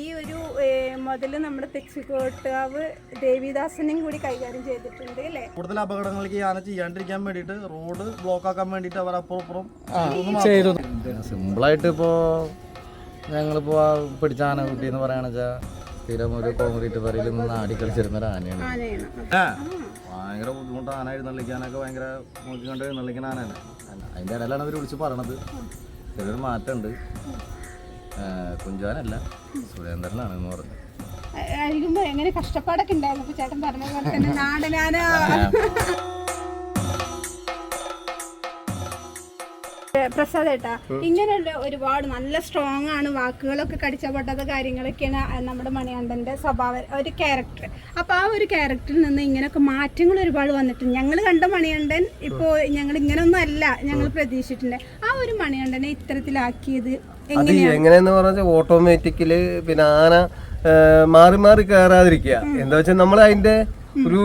ഈ ഒരു മുതൽ നമ്മുടെ തെച്ചിക്കോട്ടാവ് ദേവിദാസനെയും കൂടി കൈകാര്യം ചെയ്തിട്ടുണ്ട് അല്ലേ? കൂടുതൽ അപകടങ്ങൾക്ക് യാത്ര ചെയ്യാണ്ടിരിക്കാൻ വേണ്ടിയിട്ട് റോഡ് ബ്ലോക്ക് ആക്കാൻ വേണ്ടിട്ട് അവർ അപ്പുറപ്പുറം ചെയ്തു. സിമ്പിളായിട്ട് ഇപ്പോൾ ഞങ്ങളിപ്പോൾ പിടിച്ച കുട്ടി എന്ന് പറയുകയാണെന്ന് വെച്ചാൽ സ്ഥിരം ഒരു കോൺക്രീറ്റ് പറയിൽ നിന്ന് ആടിക്കളിച്ചിരുന്ന ഒരു ആനയാണ്. ഭയങ്കര ബുദ്ധിമുട്ട് ആന എഴുന്നള്ളിക്കാനൊക്കെ ഭയങ്കര നോക്കി കണ്ട് എഴുന്നള്ളിക്കുന്ന ആനയാണ്. അതിന്റെ ഇടയിലാണ് അവർ വിളിച്ച് പറയണത്. ചെറിയൊരു മാറ്റമുണ്ട്. കുഞ്ചാനല്ല സുരേന്ദ്രനാണ് എന്ന് പറഞ്ഞു എങ്ങനെ കഷ്ടപ്പാടൊക്കെ ഉണ്ടായിരുന്നു. ചേട്ടൻ പറഞ്ഞ പോലെ തന്നെ നാടനാന പ്രസാദ് ഏട്ടാ ഇങ്ങനെയുള്ള ഒരുപാട് നല്ല സ്ട്രോങ് ആണ് വാക്കുകളൊക്കെ കടിച്ചപ്പെട്ടത് കാര്യങ്ങളൊക്കെയാണ് നമ്മുടെ മണികണ്ഠന്റെ സ്വഭാവ ഒരു ക്യാരക്ടർ അപ്പൊ ആ ഒരു ക്യാരക്ടറിൽ നിന്ന് ഇങ്ങനെയൊക്കെ മാറ്റങ്ങൾ ഒരുപാട് വന്നിട്ടുണ്ട്. ഞങ്ങൾ കണ്ട മണിയണ്ടൻ ഇപ്പോ ഞങ്ങൾ ഇങ്ങനെയൊന്നും അല്ല ഞങ്ങൾ പ്രതീക്ഷിച്ചിട്ടുണ്ട് ആ ഒരു മണിയണ്ടനെ ഇത്തരത്തിലാക്കിയത് അത് എങ്ങനെയെന്ന് പറഞ്ഞാൽ ഓട്ടോമാറ്റിക്കൽ പിന്നെ ആന മാറി മാറി കയറാതിരിക്കുക. എന്താ വെച്ചാൽ നമ്മൾ അതിന്റെ ഒരു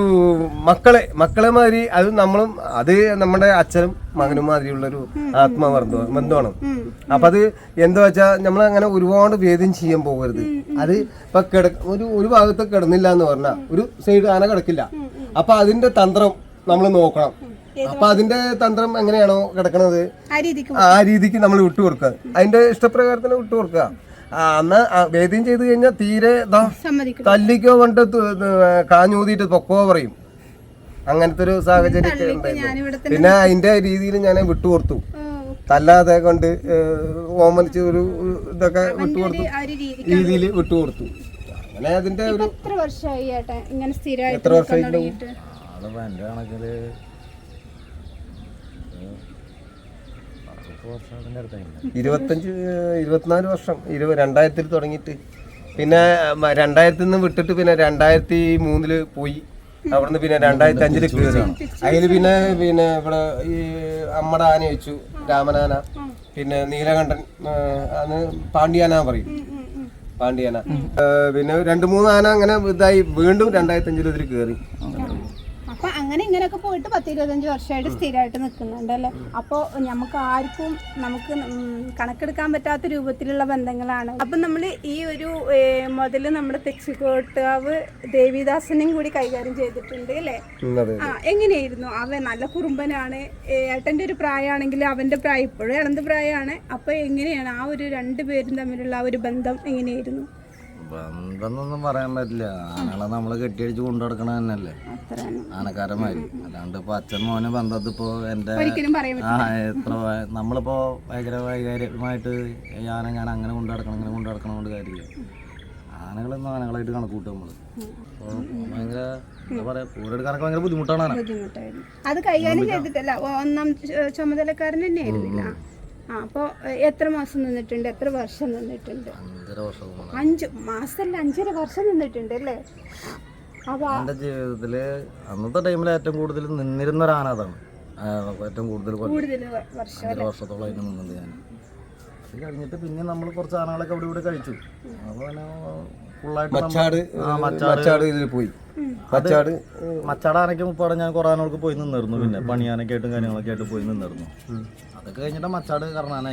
മക്കളെ മക്കളെ മാതിരി അത് നമ്മളും അത് നമ്മുടെ അച്ഛനും മകനും മാതിരിയുള്ളൊരു ആത്മബന്ധ ബന്ധമാണ്. അപ്പൊ അത് എന്താ വെച്ചാ നമ്മൾ അങ്ങനെ ഒരുപാട് വേദം ചെയ്യാൻ പോകരുത്. അത് ഇപ്പൊ കിട ഒരു ഒരു ഭാഗത്ത് കിടന്നില്ല എന്ന് പറഞ്ഞാൽ ഒരു സൈഡ് ആന കിടക്കില്ല. അപ്പൊ അതിന്റെ തന്ത്രം നമ്മൾ നോക്കണം. അപ്പൊ അതിന്റെ തന്ത്രം എങ്ങനെയാണോ കിടക്കണത്? ആ രീതിക്ക് ആ രീതിക്ക് നമ്മൾ വിട്ടുകൊടുക്കുക അതിന്റെ ഇഷ്ടപ്രകാരത്തിന് വിട്ടു കൊടുക്കുക. അന്ന് വേദ്യം ചെയ്ത് കഴിഞ്ഞാൽ തീരെ തല്ലിക്കോ കൊണ്ട് കാഞ്ഞൂതിയിട്ട് പൊക്കോ പറയും. അങ്ങനത്തെ ഒരു സാഹചര്യം ഉണ്ടായിരുന്നു. പിന്നെ അതിന്റെ രീതിയിൽ ഞാൻ വിട്ടുകൊടുത്തു കൊടുത്തു. തല്ലാതെ കൊണ്ട് ഓമനിച്ച് ഒരു ഇതൊക്കെ വിട്ടുകൊടുത്തു ആ രീതിയിൽ വിട്ടു വിട്ടുകൊടുത്തു അങ്ങനെ അതിന്റെ ഒരു എത്ര വർഷമായി ഏട്ടാ ഇങ്ങനെ സ്ഥിരമായിട്ട് എത്ര നിൽക്കാൻ വർഷമായിട്ടുണ്ടാവും? തുടങ്ങിയിട്ട് ഇരുപത്തഞ്ച് ഇരുപത്തിനാല് വർഷം. ഇരുപത് രണ്ടായിരത്തിൽ തുടങ്ങിയിട്ട്. പിന്നെ രണ്ടായിരത്തിൽ നിന്ന് വിട്ടിട്ട് പിന്നെ രണ്ടായിരത്തി മൂന്നിൽ പോയി. അവിടുന്ന് പിന്നെ രണ്ടായിരത്തി അഞ്ചിൽ കയറി അതിൽ പിന്നെ പിന്നെ ഇവിടെ ഈ അമ്മട ആന വെച്ചു രാമനാന. പിന്നെ നീലകണ്ഠൻ അന്ന് പാണ്ഡ്യാന പറയും. പാണ്ഡ്യാന. പിന്നെ രണ്ട് മൂന്ന് ആന അങ്ങനെ ഇതായി. വീണ്ടും രണ്ടായിരത്തി അഞ്ചിൽ ഇതിൽ കയറി അപ്പൊ അങ്ങനെ ഇങ്ങനെയൊക്കെ പോയിട്ട് പത്ത് ഇരുപത്തഞ്ച് വർഷമായിട്ട് സ്ഥിരമായിട്ട് നിൽക്കുന്നുണ്ട് അല്ലേ അപ്പോൾ നമുക്ക് ആർക്കും നമുക്ക് കണക്കെടുക്കാൻ പറ്റാത്ത രൂപത്തിലുള്ള ബന്ധങ്ങളാണ്. അപ്പൊ നമ്മൾ ഈ ഒരു മുതൽ മുതൽ നമ്മുടെ തെച്ചിക്കോട്ടാവ് ദേവിദാസനെയും കൂടി കൈകാര്യം ചെയ്തിട്ടുണ്ട് അല്ലേ? ആ എങ്ങനെയായിരുന്നു? അവൻ നല്ല കുറുമ്പനാണ്. ഏട്ടന്റെ ഏട്ടന്റെ ഒരു പ്രായമാണെങ്കിൽ അവന്റെ പ്രായം ഇപ്പോഴും ഇളന്ത് പ്രായമാണ്. അപ്പോൾ എങ്ങനെയാണ് ആ ഒരു രണ്ട് പേരും തമ്മിലുള്ള ആ ഒരു ബന്ധം എങ്ങനെയായിരുന്നു? ബന്ധം പറയാൻ പറ്റില്ല. ആനകളെ നമ്മൾ കെട്ടിയടിച്ച് കൊണ്ടു നടക്കണ തന്നെയല്ലേ? ആനക്കാരന്മാര്. അല്ലാണ്ട് ഇപ്പൊ അച്ഛൻ മോന് ബന്ധത്തിപ്പോ എന്റെ ആ എത്ര നമ്മളിപ്പോ ഭയങ്കര വൈകാര്യമായിട്ട് ഈ ആന ഞാൻ അങ്ങനെ കൊണ്ടു നടക്കണം ഇങ്ങനെ കൊണ്ടു നടക്കണം കൊണ്ട് കാര്യമില്ല. ആനകളൊന്നും ആനകളായിട്ട് കണക്ക് കൂട്ടും നമ്മൾ ഭയങ്കര ബുദ്ധിമുട്ടാണ് അത് കൈകാര്യം ചെയ്തിട്ടല്ല ഒന്നാം ചുമതലക്കാരൻ തന്നെയായിരുന്നില്ല ആ അപ്പോൾ എത്ര മാസം നിന്നിട്ടുണ്ട്? എത്ര വർഷം നിന്നിട്ടുണ്ട്? അഞ്ച് മാസമല്ല അഞ്ചര വർഷം നിന്നിട്ടുണ്ട് അല്ലേ? അപ്പോൾ എന്റെ ജീവിതത്തിൽ അന്നത്തെ ടൈമിൽ ഏറ്റവും കൂടുതൽ നിന്നിരുന്ന ഒരു ആനാഥാണ് ഏറ്റവും കൂടുതൽ വർഷത്തോളം അതിന് നിന്നത് ഞാൻ. അത് കഴിഞ്ഞിട്ട് പിന്നെ നമ്മൾ കുറച്ച് ആനകളൊക്കെ അവിടെ ഇവിടെ കഴിച്ചു. അപ്പോൾ മച്ചാട് മച്ചാട. ആനയ്ക്ക് മുപ്പാടെ ഞാൻ കുറേ ആനകൾക്ക് പോയി നിന്നിരുന്നു പിന്നെ. പണിയാനൊക്കെ ആയിട്ടും കാര്യങ്ങളൊക്കെ ആയിട്ട് പോയി നിന്നിരുന്നു. അതൊക്കെ കഴിഞ്ഞിട്ട് മച്ചാട് കർണാന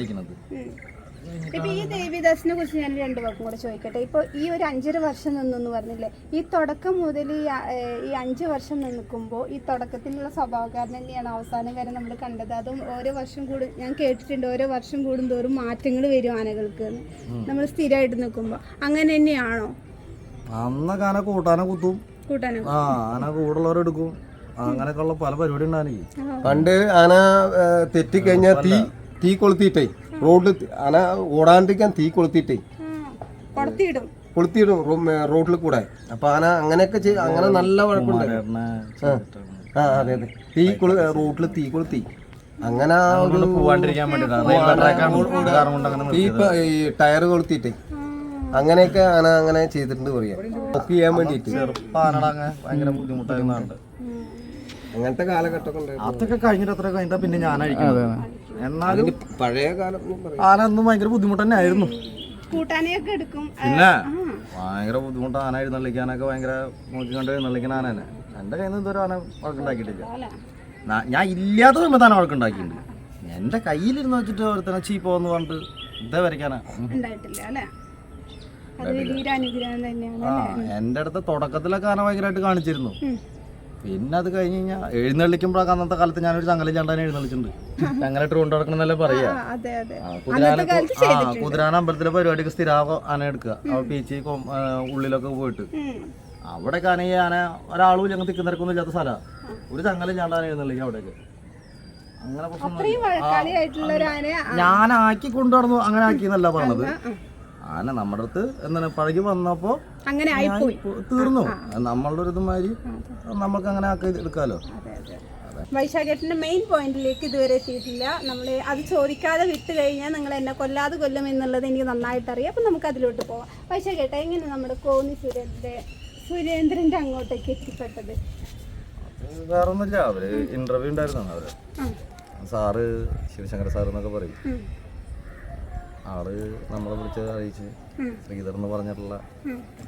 ഇപ്പൊ ഈ ദേവിദാസിനെ കുറിച്ച് ഞാൻ രണ്ടു വാക്കും കൂടെ ചോദിക്കട്ടെ. ഇപ്പൊ ഈ ഒരു അഞ്ചര വർഷം നിന്നെന്ന് പറഞ്ഞില്ലേ ഈ തുടക്കം മുതൽ ഈ അഞ്ച് വർഷം നിൽക്കുമ്പോൾ ഈ തുടക്കത്തിലുള്ള സ്വഭാവക്കാരൻ തന്നെയാണ് അവസാനം വരെ നമ്മൾ കണ്ടത്. അതും ഓരോ വർഷം കൂടും ഞാൻ കേട്ടിട്ടുണ്ട് ഓരോ വർഷം കൂടുന്തോറും മാറ്റങ്ങൾ വരും ആനകൾക്ക്. നമ്മൾ സ്ഥിരമായിട്ട് നിൽക്കുമ്പോൾ അങ്ങനെ തന്നെയാണോ? അന്നൊക്കെ ആന കൂട്ടാന കുത്തും. കൂട്ടാനെ? ആ ആന കൂടുള്ളവരെടുക്കും അങ്ങനെയൊക്കെ ഉള്ള പല പരിപാടി ഉണ്ടായി പണ്ട് ആന തെറ്റിക്കഴിഞ്ഞാൽ തീ തീ കൊളുത്തിയിട്ടേ. റോഡിൽ ആന ഓടാണ്ടിരിക്കാൻ തീ കൊളുത്തിയിട്ടേ. കൊളുത്തിയിടും. റോഡിൽ കൂടെ. അപ്പൊ ആന അങ്ങനെയൊക്കെ ചെയ്ത് അങ്ങനെ നല്ല വഴക്കുണ്ട്. ആ. അതെ അതെ. തീ കൊളു റോഡിൽ തീ കൊളുത്തി. അങ്ങനെ ഒരു പോവാണ്ടിരിക്കാൻ ഈ ടയർ കൊളുത്തിയിട്ടേ. അങ്ങനെയൊക്കെ ആന അങ്ങനെ ചെയ്തിട്ടുണ്ട് പറയാം ബുക്ക് ചെയ്യാൻ വേണ്ടിയിട്ട്. ഭയങ്കര ബുദ്ധിമുട്ടായിരുന്നുണ്ട്. അങ്ങനത്തെ കാലഘട്ടമൊക്കെ ഉണ്ടായിരുന്നു. അതൊക്കെ കഴിഞ്ഞിട്ട് അത്ര കഴിഞ്ഞാ പിന്നെ ഞാനായിരിക്കും എന്നാലും പഴയ കാലം എന്ന് പറയാം. ആന അന്നും ഭയങ്കര ബുദ്ധിമുട്ട് തന്നെ ആയിരുന്നു. കൂട്ടാനെയൊക്കെ എടുക്കും. പിന്നെ ഭയങ്കര ബുദ്ധിമുട്ട് ആന എഴുന്നള്ളിക്കാനൊക്കെ ഭയങ്കര നോക്കി കണ്ട് എഴുന്നള്ളിക്കണ ആന തന്നെ എന്റെ കയ്യിൽ നിന്ന് ഇതുവരെ ആന വഴക്കുണ്ടാക്കിയിട്ടില്ല. ഞാൻ ഇല്ലാത്ത സമയത്ത് ആന വഴക്കുണ്ടാക്കിയിട്ടുണ്ട്. എന്റെ കയ്യിലിരുന്ന് വെച്ചിട്ട് ഒരുത്തനെ ചീപ്പ് വന്ന് പറഞ്ഞിട്ട് ഇതേ വരയ്ക്കാനാ എന്റെ ഉണ്ടായിട്ടില്ല അല്ലേ? അത് വലിയൊരു തന്നെയാണ് ആ എന്റെ അടുത്ത് തുടക്കത്തിലൊക്കെ ആന ഭയങ്കരമായിട്ട് കാണിച്ചിരുന്നു. പിന്നെ അത് കഴിഞ്ഞ് കഴിഞ്ഞാൽ എഴുന്നള്ളിക്കുമ്പോഴൊക്കെ അന്നത്തെ കാലത്ത് ഞാനൊരു ചങ്ങല ചാണ്ടാൻ എഴുന്നള്ളിച്ചിട്ടുണ്ട്. ട്രൂ കൊണ്ടു നടക്കണമെന്നല്ലേ പറയാ? ആ, അതെ അതെ. ആ, കുതിരാന ആ കുതിരാന അമ്പലത്തിലെ പരിപാടിക്ക് സ്ഥിരാവ ആന എടുക്കുക അവ പീച്ചി ഉള്ളിലൊക്കെ പോയിട്ട്. അവിടെ ആണെങ്കിൽ ആന ഒരാളും ഞങ്ങൾ തിക്കുന്നിരക്കൊന്നും ഇല്ലാത്ത സ്ഥലമാണ് ഒരു ചങ്ങല ചാണ്ടാൻ എഴുന്നള്ളിക്കും അവിടേക്ക് അങ്ങനെ ആന ഞാൻ ആക്കി കൊണ്ടുനടന്നു അങ്ങനെ ആക്കി എന്നല്ല പറഞ്ഞത് ആന നമ്മുടെ അടുത്ത് എന്താണ് പഴകി വന്നപ്പോ അങ്ങനെ തീർന്നു. നമ്മളുടെ ഒരു ഇതുമാതിരി നമ്മൾക്ക് അങ്ങനെ ആക്കി എടുക്കാലോ? വൈശാഖേട്ടന്റെ മെയിൻ പോയിന്റിലേക്ക് ഇതുവരെ എത്തിയിട്ടില്ല. നമ്മൾ അത് ചോദിക്കാതെ വിട്ട് കഴിഞ്ഞാൽ നിങ്ങൾ എന്നെ കൊല്ലാതെ കൊല്ലും എന്നുള്ളത് എനിക്ക് നന്നായിട്ട് അറിയാം അപ്പം നമുക്ക് അതിലോട്ട് പോവാം. വൈശാഖേട്ട എങ്ങനെ നമ്മുടെ കോന്നി സുരേന്ദ്രന്റെ സുരേന്ദ്രന്റെ അങ്ങോട്ടേക്ക് എത്തിപ്പെട്ടത്? വേറെ ഒന്നുമില്ല അവർ ഇന്റർവ്യൂ ഉണ്ടായിരുന്നു അവർ. സാറ് ശിവശങ്കര സാർ എന്നൊക്കെ പറയും. ആൾ നമ്മളെ വിളിച്ച് അറിയിച്ച്. ശ്രീധർ എന്ന് പറഞ്ഞിട്ടുള്ള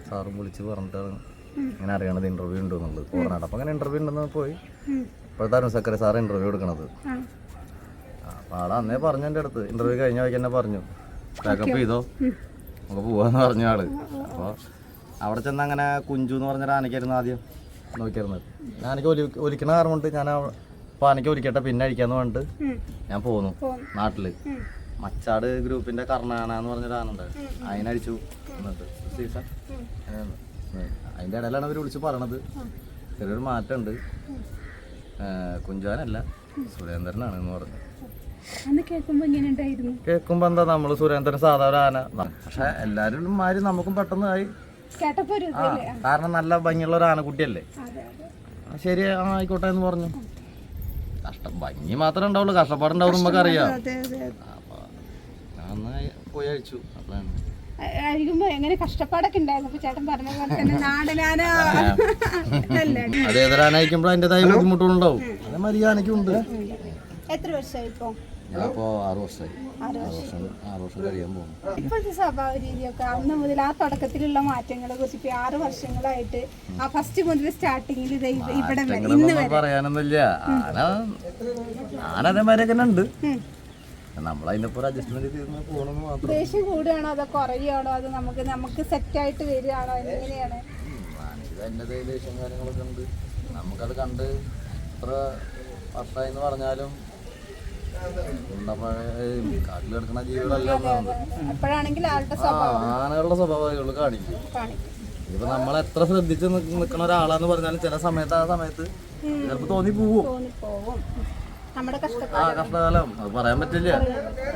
സാറും വിളിച്ച് പറഞ്ഞിട്ടാണ് ഇങ്ങനെ അറിയണത് ഇന്റർവ്യൂ ഉണ്ട് എന്നുള്ളത് കോറനാട് അപ്പം അങ്ങനെ ഇന്റർവ്യൂ ഉണ്ടെന്ന് പോയി. ഇപ്പോഴത്തെ സക്കരെ സാർ ഇന്റർവ്യൂ എടുക്കണത്. അപ്പൊ ആളെ അന്നേ പറഞ്ഞു എന്റെ അടുത്ത്. ഇന്റർവ്യൂ കഴിഞ്ഞ വഴിക്ക് തന്നെ പറഞ്ഞു. പാക്കപ്പ് ചെയ്തോ? നമുക്ക് പോവാന്ന് പറഞ്ഞ ആൾ. അപ്പോൾ അവിടെ ചെന്ന് അങ്ങനെ കുഞ്ചു എന്ന് പറഞ്ഞൊരു ആനയ്ക്കായിരുന്നു ആദ്യം നോക്കിയിരുന്നത്. ഞാൻ ഒലി ഒലിക്കണ കാരണം കൊണ്ട് ഞാൻ അപ്പോൾ ആനയ്ക്ക് ഒലിക്കട്ടെ പിന്നെ അഴിക്കാന്ന് പറഞ്ഞിട്ട്. ഞാൻ പോന്നു പോന്നു. മച്ചാട് ഗ്രൂപ്പിന്റെ കർണാന എന്ന് അതിനടിച്ചു എന്നിട്ട് സീസൺ. അതിന്റെ ഇടയിലാണ് അവർ വിളിച്ചു പറയണത്. ചെറിയൊരു മാറ്റമുണ്ട്. കുഞ്ചാനല്ല സുരേന്ദ്രനാണ് എന്ന് പറഞ്ഞു. കേൾക്കുമ്പോ എന്താ നമ്മൾ സുരേന്ദ്രൻ സാധാരണ ആന? പക്ഷെ എല്ലാരും മാരി നമുക്കും പെട്ടെന്ന് ആയി കാരണം നല്ല ഭംഗിയുള്ള ഒരു ആനക്കുട്ടിയല്ലേ? ശരി ആയിക്കോട്ടെ എന്ന് പറഞ്ഞു. കഷ്ടം. ഭംഗി മാത്രമേ ഉണ്ടാവുള്ളൂ. കഷ്ടപ്പാടുണ്ടാവുള്ളൂ നമുക്കറിയാം അതെ അതെ അപ്പൊ ഞാൻ ഒന്ന് പോയി അഴിച്ചു അപ്പോഴാണ് അഴിക്കുമ്പോൾ എങ്ങനെ കഷ്ടപ്പാടൊക്കെ ഉണ്ടായിരുന്നു. അപ്പോൾ ചേട്ടൻ പറഞ്ഞ പോലെ തന്നെ നാടനാന. അല്ലേ? അത് ഏതൊരാനയിക്കുമ്പോൾ അതിന്റെതായ ബുദ്ധിമുട്ടുകളുണ്ടാവും. അതേമാതിരി ആനയ്ക്കും ഉണ്ട് എത്ര വർഷമായി ഇപ്പോ? ഞാനിപ്പോ ആറ് വർഷമായി. ആറ് വർഷം. കഴിയാൻ പോകുന്നു. ഇപ്പോഴത്തെ സ്വഭാവ രീതിയൊക്കെ അന്ന് മുതൽ ആ തുടക്കത്തിലുള്ള മാറ്റങ്ങളെ കുറിച്ച് ഇപ്പൊ ആറ് വർഷങ്ങളായിട്ട് ആ ഫസ്റ്റ് മുതൽ സ്റ്റാർട്ടിങ്ങിൽ ഇവിടെ വരെ ഒന്നും പറയാനൊന്നുമില്ല. ആന ആന അതേമാതിരി ഉണ്ട്. ഒപ്പം അഡ്ജസ്റ്റ്മെന്റ് ചെയ്ത് പോകണമെന്ന് മാത്രം. ദേഷ്യം കൂടുകയാണോ അതോ കുറയുകയാണോ? അത് നമുക്ക് നമുക്ക് സെറ്റായിട്ട് വരികയാണോ? എങ്ങനെയാണ്? ദേഷ്യം കാര്യങ്ങളൊക്കെ ഉണ്ട്. നമുക്കത് കണ്ട് എത്ര വർഷമായി എന്ന് പറഞ്ഞാലും കാട്ടിൽ കിടക്കുന്ന ജീവികളല്ല ആനകളുടെ സ്വഭാവങ്ങൾ കാണിക്കും. ഇപ്പൊ നമ്മൾ എത്ര ശ്രദ്ധിച്ച് നിൽക്കുന്ന ഒരാളാന്ന് പറഞ്ഞാലും ചില സമയത്ത് ആ സമയത്ത് ചിലപ്പോ തോന്നി പോവും നമ്മുടെ കഷ്ടകാലം. അത് പറയാൻ പറ്റില്ല.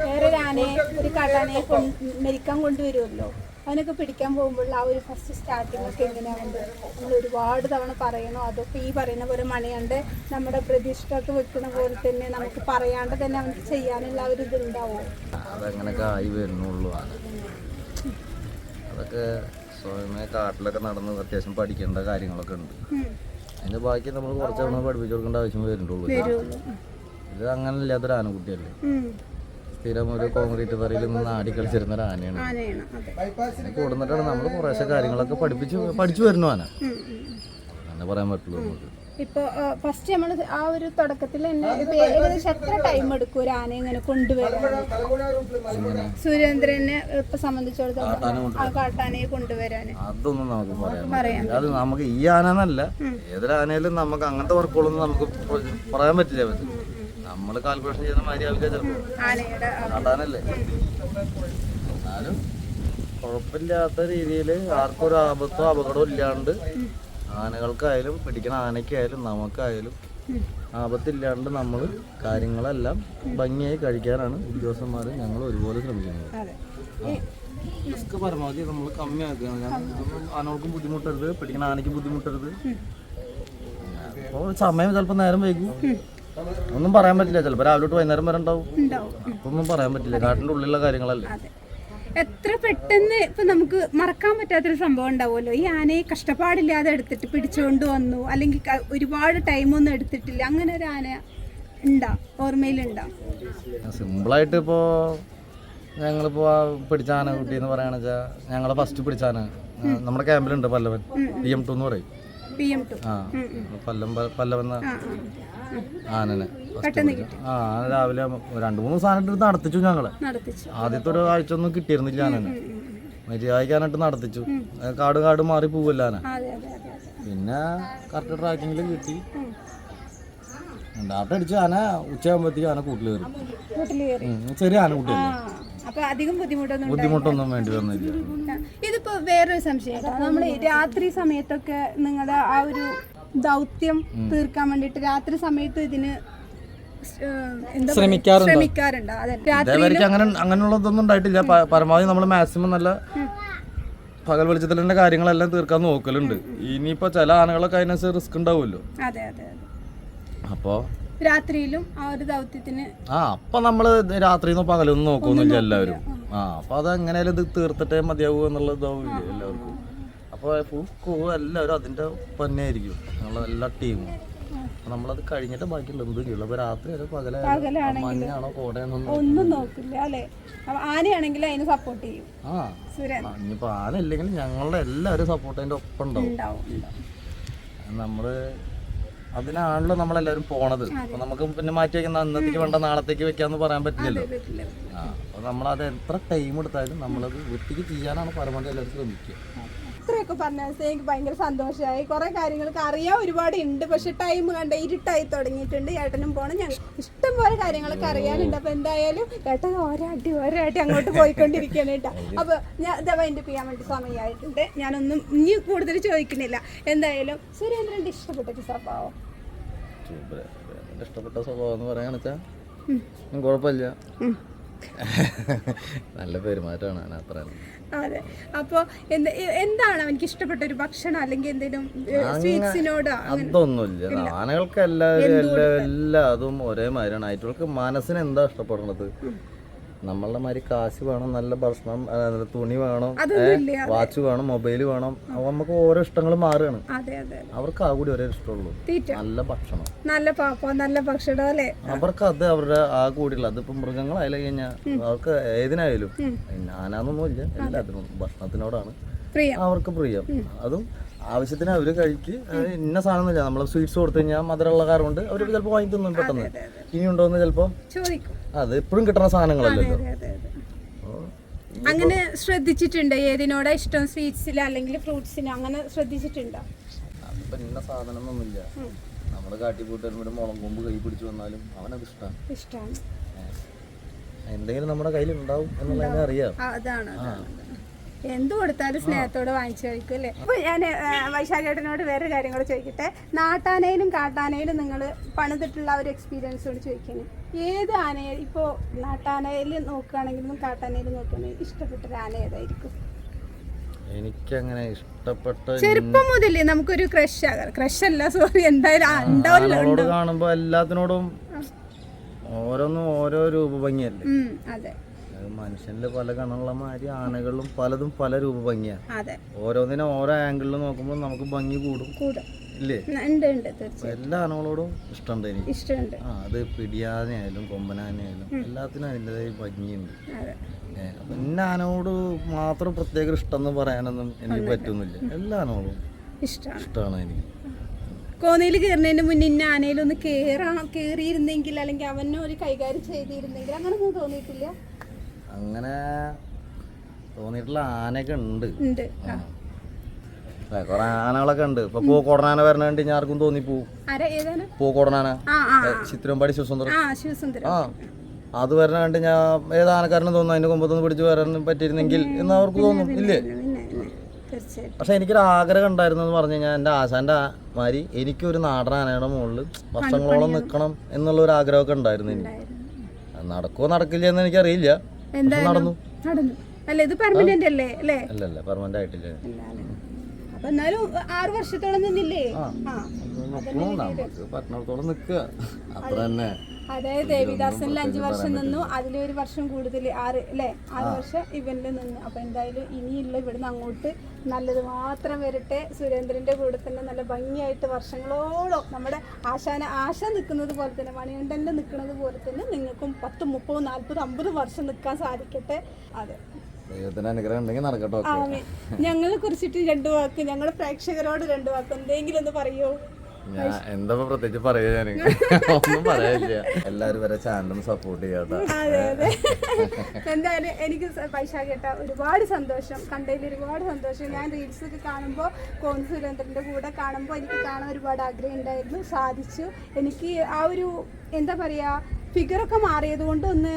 വേറൊരു ആനയെ ഒരു കാട്ടാനയെ കൊണ്ട് മെരിക്കാൻ കൊണ്ടുവരുമല്ലോ. അവനൊക്കെ പിടിക്കാൻ പോകുമ്പോൾ ആ ഒരു ഫസ്റ്റ് സ്റ്റാർട്ടിംഗ് ഒക്കെ എങ്ങനെയാവുണ്ട് നമ്മൾ ഒരുപാട് തവണ പറയണോ? അതൊക്കെ ഈ പറയുന്ന പോലെ മണിയാണ്ട് നമ്മുടെ പ്രതിഷ്ഠക്ക് വെക്കുന്ന പോലെ തന്നെ നമുക്ക് പറയാണ്ട് തന്നെ അവന് ചെയ്യാനുള്ള ഒരു ഇതുണ്ടാവും? അതങ്ങനൊക്കെ ആയി വരുന്നുള്ളൂ അതൊക്കെ സ്വയമേ കാട്ടിലൊക്കെ നടന്ന് അത്യാവശ്യം പഠിക്കേണ്ട കാര്യങ്ങളൊക്കെ ഉണ്ട്. അതിന്റെ ബാക്കി നമ്മൾ കുറച്ച് തവണ പഠിപ്പിച്ചു കൊടുക്കേണ്ട ആവശ്യം വരുന്നുള്ളൂ. ഇത് അങ്ങനെ ഇല്ലാത്തൊരു ആനക്കുട്ടിയല്ലേ സ്ഥിരം ഒരു കോൺക്രീറ്റ് തറയിൽ നിന്ന് ആടി കളിച്ചിരുന്ന ഒരു ആനയാണ്. കൂടുന്നിട്ടാണ് നമ്മൾ കുറേശ്ശെ കാര്യങ്ങളൊക്കെ പഠിപ്പിച്ചു പഠിച്ചു വരുന്നു ആന. അങ്ങനെ പറയാൻ പറ്റുള്ളൂ നമുക്ക്. ഇപ്പൊ ഫസ്റ്റ് നമ്മൾ ആ ഒരു തുടക്കത്തിൽ തന്നെ ഏകദേശം എത്ര ടൈം എടുക്കും ഒരു ആനയെ ഇങ്ങനെ കൊണ്ടുവരാൻ? സുരേന്ദ്രനെ ഇപ്പൊ സംബന്ധിച്ചിടത്തോളം കാട്ടാനയെ കൊണ്ടുവരാന്. അതൊന്നും നമുക്ക് പറയാം അത് നമുക്ക് ഈ ആന എന്നല്ല ഏതൊരു ആനയിലും നമുക്ക് അങ്ങനത്തെ വർക്കുകളൊന്നും നമുക്ക് പറയാൻ പറ്റില്ല. പറ്റും നമ്മൾ കാൽക്കുലേഷൻ ചെയ്യുന്ന മാതിരി ആവില്ല ചിലപ്പോൾ നാട്ടാനല്ലേ എന്നാലും കുഴപ്പമില്ലാത്ത രീതിയിൽ ആർക്കും ഒരു ആപത്തോ അപകടമോ ഇല്ലാണ്ട് ആനകൾക്കായാലും പിടിക്കുന്ന ആനയ്ക്കായാലും നമുക്കായാലും ആപത്തില്ലാണ്ട് നമ്മൾ കാര്യങ്ങളെല്ലാം ഭംഗിയായി കഴിക്കാനാണ് ഉദ്യോഗസ്ഥന്മാർ ഞങ്ങൾ ഒരുപോലെ ശ്രമിക്കുന്നത്. റിസ്ക് പരമാവധി നമ്മൾ കമ്മിയാക്കുകയാണ്. ആനകൾക്കും ബുദ്ധിമുട്ടരുത് പിടിക്കുന്ന ആനയ്ക്കും ബുദ്ധിമുട്ടരുത്. അപ്പോൾ സമയം ചിലപ്പോൾ നേരം വൈകും. ഒന്നും പറയാൻ പറ്റില്ല. ചിലപ്പോൾ രാവിലെ തൊട്ട് വൈകുന്നേരം വരെ ഉണ്ടാവും. ഒന്നും പറയാൻ പറ്റില്ല. കാട്ടിന്റെ ഉള്ളിലുള്ള കാര്യങ്ങളല്ലേ? എത്ര പെട്ടെന്ന് ഇപ്പൊ നമുക്ക് മറക്കാൻ പറ്റാത്തൊരു സംഭവം ഉണ്ടാവുമല്ലോ. ഈ ആനയെ കഷ്ടപ്പാടില്ലാതെ എടുത്തിട്ട് പിടിച്ചുകൊണ്ട് വന്നു. അല്ലെങ്കിൽ ഒരുപാട് ടൈമൊന്നും എടുത്തിട്ടില്ല. അങ്ങനെ ഒരു ആന ഉണ്ടാ? ഓർമ്മയിലുണ്ടാ? സിമ്പിളായിട്ട് ഇപ്പോ ഞങ്ങളിപ്പോ പിടിച്ച പിടിച്ച കുട്ടി എന്ന് പറയുകയാണെന്ന് വെച്ചാൽ ഞങ്ങളെ ഫസ്റ്റ് പിടിച്ച ആന. നമ്മുടെ ക്യാമ്പിലുണ്ട് പല്ലവൻ. പി എം ടു എന്ന് പറയും. P M two. ആ. പല്ലം പല്ലവൻ ആനനെ. ആ രാവിലെ രണ്ട് മൂന്ന് സാധനം എടുത്ത് നടത്തിച്ചു ഞങ്ങൾ. ആദ്യത്തെ ഒരു ആഴ്ച ഒന്നും കിട്ടിയിരുന്നില്ല ആനനെ. മര്യാദക്കാനായിട്ട് നടത്തിച്ചു. കാട് കാട് മാറി പോവല്ല ആന. പിന്നെ കറക്റ്റ് ട്രാക്കിങ്ങിൽ കിട്ടി. രണ്ടാമത്തെ അടിച്ച് ആന ഉച്ചയാകുമ്പോഴത്തേക്ക് ആന കൂട്ടിൽ കയറി. ചെറിയ ആന കൂട്ടിൽ അധികം ബുദ്ധിമുട്ടൊന്നും ബുദ്ധിമുട്ടൊന്നും വേണ്ടി വന്നില്ല. ഇതിപ്പോ വേറൊരു സംശയം നമ്മൾ രാത്രി സമയത്തൊക്കെ നിങ്ങളുടെ ആ ഒരു ദൗത്യം തീർക്കാൻ വേണ്ടിട്ട് രാത്രി സമയത്ത് ഇതിന് ശ്രമിക്കാറുണ്ട്. ഇതേവരെയ്ക്ക് അങ്ങനെ അങ്ങനെയുള്ളതൊന്നും ഉണ്ടായിട്ടില്ല. പ- പരമാവധി നമ്മൾ മാക്സിമം നല്ല പകൽ വെളിച്ചത്തിൽ തന്നെ കാര്യങ്ങളെല്ലാം തീർക്കാൻ നോക്കലുണ്ട്. ഇനിയിപ്പോ ചില ആനകളൊക്കെ അതിനനുസരിച്ച് റിസ്ക് ഉണ്ടാവുമല്ലോ. അതെ അതെ അതെ. അപ്പോൾ രാത്രിയിലും ആ ഒരു ദൗത്യത്തിന് ആ അപ്പൊ നമ്മൾ രാത്രിന്നോ പകലൊന്നും നോക്കൊന്നുമില്ല എല്ലാവരും. ആ അപ്പൊ അത് എങ്ങനെയാലും ഇത് തീർത്തിട്ടേ മതിയാവൂ എന്നുള്ള ഇതാവില്ല എല്ലാവർക്കും. അപ്പൊ ഫുൾ ക്രൂ എല്ലാവരും അതിന്റെ തന്നെ ആയിരിക്കും ഞങ്ങളെ എല്ലാ ടീമും. അപ്പൊ നമ്മളത് കഴിഞ്ഞിട്ട് ബാക്കിയുള്ള എന്തും ചെയ്യുള്ളൂ അപ്പൊ രാത്രി വരെ പകലായാലും മഞ്ഞാണോ കോടയാണോ ഒന്നും നോക്കില്ല. അല്ലെ? അപ്പൊ ആനയാണെങ്കിൽ അതിന് സപ്പോർട്ട് ചെയ്യും. ആ. ഇനിയിപ്പോ ആന ഇല്ലെങ്കിൽ ഞങ്ങളുടെ എല്ലാവരും സപ്പോർട്ട് അതിന്റെ ഒപ്പം ഉണ്ടാവും. നമ്മൾ അതിനാണല്ലോ നമ്മളെല്ലാവരും പോണത്. അപ്പൊ നമുക്ക് പിന്നെ മാറ്റി വെക്കുന്ന അന്നത്തേക്ക് വേണ്ട നാളത്തേക്ക് വെക്കാന്ന് പറയാൻ പറ്റില്ലല്ലോ. ആ അപ്പൊ നമ്മളത് എത്ര ടൈം എടുത്താലും നമ്മളത് വൃത്തിക്ക് ചെയ്യാനാണ് പരമാവധി എല്ലാവരും ശ്രമിക്കുക. ഇത്രയൊക്കെ പറഞ്ഞ ദിവസം എനിക്ക് ഭയങ്കര സന്തോഷമായി. കുറെ കാര്യങ്ങൾക്ക് അറിയാൻ ഒരുപാട് ഉണ്ട്. പക്ഷെ ടൈം കണ്ട? ഇരുട്ടായി തുടങ്ങിയിട്ടുണ്ട്. ഏട്ടനും പോണം. ഞങ്ങൾ ഇഷ്ടം പോലെ കാര്യങ്ങളൊക്കെ അറിയാനുണ്ട്. അപ്പൊ എന്തായാലും ഏട്ടൻ ഒരാട്ടി ഒരാട്ടി അങ്ങോട്ട് പോയിക്കൊണ്ടിരിക്കുകയാണ് കേട്ടോ. അപ്പൊ ഞാൻ ഇതാ വൈൻഡപ്പ് ചെയ്യാൻ വേണ്ടി സമയമായിട്ടുണ്ട് ഞാനൊന്നും ഇനി കൂടുതൽ ചോദിക്കുന്നില്ല. എന്തായാലും സുരേന്ദ്രന്റെ ഇഷ്ടപ്പെട്ട സ്വഭാവം. ഇഷ്ടപ്പെട്ട സ്വഭാവം എന്ന് പറയാന്ന് വെച്ചാൽ കുഴപ്പമില്ല. നല്ല പെരുമാറ്റമാണ് അത്ര അതെ. അപ്പൊ എന്താണ് അവനിക്ക് ഇഷ്ടപ്പെട്ട ഒരു ഭക്ഷണം അല്ലെങ്കിൽ എന്തെങ്കിലും സ്വീറ്റ്സിനോടോ അതൊന്നുമില്ല. ആനകൾക്ക് എല്ലാവരും എല്ലാ എല്ലാ അതും ഒരേ മാതിരിയാണ് ആയിട്ടുകൾക്ക് മനസ്സിന് എന്താ ഇഷ്ടപ്പെടുന്നത് നമ്മളുടെ മാതിരി കാശ് വേണം നല്ല ഭക്ഷണം തുണി വേണം വാച്ച് വേണം മൊബൈൽ വേണം. നമുക്ക് ഓരോ ഇഷ്ടങ്ങൾ മാറുകയാണ്. അവർക്ക് ആ കൂടി ഒരേ ഇഷ്ടമുള്ളൂ. നല്ല ഭക്ഷണം. നല്ല പാപ്പ നല്ല ഭക്ഷണം അല്ലേ? അവർക്ക് അത് അവരുടെ ആ കൂടിയുള്ള അതിപ്പോ മൃഗങ്ങളായാലും കഴിഞ്ഞാൽ അവർക്ക് ഏതിനായാലും. ഞാനാന്നൊന്നുമില്ല എല്ലാത്തിനും ഭക്ഷണത്തിനോടാണ്. അവർക്ക് പ്രിയം. അതും ആവശ്യത്തിന് അവർ കഴിക്ക് ഇന്ന സാധനമൊന്നുമില്ല നമ്മൾ സ്വീറ്റ്സ് കൊടുത്തു കഴിഞ്ഞാൽ മധുരമുള്ള കാരണം കൊണ്ട് അവർ ചിലപ്പോൾ വാങ്ങി തിന്നും പെട്ടെന്ന്. ഇനി ഉണ്ടോന്ന് ചിലപ്പോൾ ചോദിക്കും. അത് എപ്പോഴും കിട്ടുന്ന സാധനങ്ങളല്ലല്ലോ അങ്ങനെ ശ്രദ്ധിച്ചിട്ടുണ്ട്. ഏതിനോടാ ഇഷ്ടം? സ്വീറ്റ്സിൽ അല്ലെങ്കിൽ ഫ്രൂട്ട്സിന് അങ്ങനെ ശ്രദ്ധിച്ചിട്ടുണ്ടോ? ഇന്ന സാധനം ഒന്നുമില്ല നമ്മൾ കാട്ടിക്കൂട്ട് വരുമ്പോൾ മുളം കൊമ്പ് കൈ പിടിച്ചു വന്നാലും അവനത് ഇഷ്ടമാണ് ഇഷ്ടമാണ് എന്തെങ്കിലും നമ്മുടെ കയ്യിൽ ഉണ്ടാവും. എന്നുള്ളതിനെ അറിയാം അതാണ്. എന്ത് കൊടുത്താലും സ്നേഹത്തോടെ വാങ്ങിച്ചു കഴിക്കും അല്ലേ? അപ്പൊ ഞാൻ വൈശാഖേട്ടനോട് വേറെ കാര്യം കൂടെ ചോദിക്കട്ടെ. നാട്ടാനയിലും കാട്ടാനയിലും നിങ്ങൾ പണിതിട്ടുള്ള ഒരു എക്സ്പീരിയൻസ് കൂടി ചോദിക്കണേ ഏത് ആനയെ ഇപ്പോൾ നാട്ടാനയിൽ നോക്കുകയാണെങ്കിലും കാട്ടാനയിൽ നോക്കുകയാണെങ്കിലും ഇഷ്ടപ്പെട്ട ഒരു ആന ഏതായിരിക്കും? എനിക്കങ്ങനെ ഇഷ്ടപ്പെട്ട ചെറുപ്പം മുതലേ നമുക്കൊരു ക്രഷ് ക്രഷ് അല്ല സോറി എന്തായാലും കാണുമ്പോ എല്ലാത്തിനോടും ഓരോന്നും ഓരോ രൂപഭംഗിയല്ലേ അത്. മനുഷ്യനിൽ പല കണ്ണുള്ള മാതിരി ആനകളും പലതും പല രൂപഭംഗിയാണ് അതെ. ഓരോന്നിനും ഓരോ ആംഗിളിൽ നോക്കുമ്പോൾ നമുക്ക് ഭംഗി കൂടും. കൂടെ. ഇല്ലേ? ഉണ്ട് ഉണ്ട് എല്ലാ ആനകളോടും ഇഷ്ടമുണ്ട് എനിക്ക്. ഇഷ്ടമുണ്ട്. ആ അത് പിടിയാനയായാലും കൊമ്പനാനയായാലും എല്ലാത്തിനും അതിന്റെതായ ഭംഗിയുണ്ട്. അതെ. ആനകളോട് ഇന്ന ആനയോട് മാത്രം പ്രത്യേക ഇഷ്ടം എന്ന് പറയാനൊന്നും എനിക്ക് പറ്റുന്നില്ല എല്ലാ ആനകളും ഇഷ്ടമാണ് ഇഷ്ടമാണ് എനിക്ക്. കോന്നയിൽ കയറുന്നതിന് മുന്നേ ഇന്ന ആനയിലൊന്ന് കയറാ കയറിയിരുന്നെങ്കിൽ അല്ലെങ്കിൽ അവനെ ഒരു കൈകാര്യം ചെയ്തിരുന്നെങ്കിൽ അങ്ങനൊന്നും തോന്നിയിട്ടില്ല. അങ്ങനെ തോന്നിയിട്ടുള്ള ആനയൊക്കെ ഉണ്ട്. ഏ, ആനകളൊക്കെ ഉണ്ട്. ഇപ്പൊ പൂക്കോടനാന വരണ കണ്ട് ഞാൻ ആർക്കും ആരാ ഏതാണ്? പൂക്കോടനാന ചിത്രമ്പാടി ശിവസുന്ദരം ആ അത് വരണ കണ്ട് ഞാൻ ഏത് ആനക്കാരനും തോന്നുന്നു അതിന്റെ കൊമ്പത്തൊന്ന് പിടിച്ച് വരാൻ പറ്റിയിരുന്നെങ്കിൽ എന്ന് അവർക്ക് തോന്നും. ഇല്ലേ? പക്ഷെ എനിക്കൊരു ആഗ്രഹം ഉണ്ടായിരുന്നു എന്ന് പറഞ്ഞു കഴിഞ്ഞാൽ എന്റെ ആശാന്റെ ആ- മാതിരി എനിക്കൊരു നാടൻ ആനയുടെ മുകളിൽ വർഷങ്ങളോളം നിൽക്കണം എന്നുള്ള ഒരു ആഗ്രഹമൊക്കെ ഉണ്ടായിരുന്നു എനിക്ക് നടക്കുമോ നടക്കില്ല എന്ന് എനിക്കറിയില്ല. പക്ഷെ നടന്നു. അല്ല? ഇത് പെർമനന്റ് അല്ലേ? അല്ലേ? അല്ലല്ല പെർമനന്റ് ആയിട്ടില്ല? അപ്പൊ എന്നാലും ആറ് വർഷത്തോളം നിന്നില്ലേ? ആ. അത്ര തന്നെ. അതായത് ദേവിദാസനിൽ അഞ്ചു വർഷം നിന്നു. അതിലൊരു ഒരു വർഷം കൂടുതൽ ആറ് അല്ലേ ആറ് വർഷം ഇവനിൽ നിന്നു. അപ്പൊ എന്തായാലും ഇനിയുള്ള ഇവിടുന്ന് അങ്ങോട്ട് നല്ലത് മാത്രം വരട്ടെ. സുരേന്ദ്രന്റെ കൂടെ തന്നെ നല്ല ഭംഗിയായിട്ട് വർഷങ്ങളോളം നമ്മുടെ ആശാന ആശ നിൽക്കുന്നത് പോലെ തന്നെ മണികണ്ഠന്റെ നിൽക്കുന്നത് പോലെ തന്നെ നിങ്ങൾക്കും പത്ത് മുപ്പത് നാൽപ്പത് അമ്പത് വർഷം നിൽക്കാൻ സാധിക്കട്ടെ. അതെ. ദൈവത്തിന്റെ അനുഗ്രഹം ഉണ്ടെങ്കിൽ നടക്കട്ടോ ആമേ ഞങ്ങളെ കുറിച്ചിട്ട് രണ്ടു വാക്ക് ഞങ്ങളുടെ പ്രേക്ഷകരോട് രണ്ടു വാക്ക്. എന്തെങ്കിലും ഒന്ന് പറയോ? ഞാൻ എന്താ പ്രത്യേകിച്ച് പറയാ ഞാൻ ഒന്നും പറയാനില്ല. എല്ലാരും വരെ ചാനലും സപ്പോർട്ട് ചെയ്യാട്ടോ അതെ അതെ. എന്തായാലും എനിക്ക് പൈസ കേട്ട ഒരുപാട് സന്തോഷം. കണ്ടതിൽ ഒരുപാട് സന്തോഷം. ഞാൻ റീൽസ് ഒക്കെ കാണുമ്പോൾ കോൺ സുരേന്ദ്രന്റെ കൂടെ കാണുമ്പോൾ എനിക്ക് കാണാൻ ഒരുപാട് ആഗ്രഹം ഉണ്ടായിരുന്നു. സാധിച്ചു. എനിക്ക് ആ ഒരു എന്താ പറയുക ഫിഗറൊക്കെ മാറിയത് കൊണ്ട് ഒന്ന്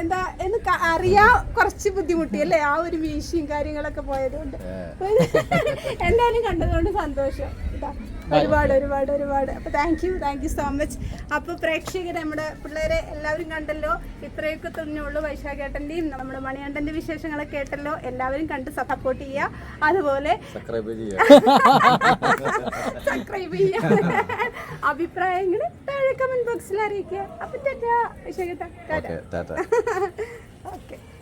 എന്താ എന്ന് അറിയാ കുറച്ച് ബുദ്ധിമുട്ടി അല്ലേ? ആ ഒരു വീശിയും കാര്യങ്ങളൊക്കെ പോയതുകൊണ്ട്. എന്തായാലും കണ്ടതുകൊണ്ട് സന്തോഷം. ഒരുപാട് ഒരുപാട് ഒരുപാട്. അപ്പൊ thank you thank you so much അപ്പൊ പ്രേക്ഷകർ നമ്മുടെ പിള്ളേരെ എല്ലാവരും കണ്ടല്ലോ. ഇത്രയൊക്കെ തുന്നുള്ളൂ വൈശാഖേട്ടന്റെയും നമ്മുടെ മണികണ്ഠന്റെ വിശേഷങ്ങളൊക്കെ കേട്ടല്ലോ. എല്ലാവരും കണ്ട് സപ്പോർട്ട് ചെയ്യുക. അതുപോലെ സബ്സ്ക്രൈബ് ചെയ്യുക. അഭിപ്രായങ്ങൾ താഴെ കമന്റ് ബോക്സിൽ അറിയിക്കുക. അപ്പം ടാറ്റ. ടാറ്റ. ഓക്കെ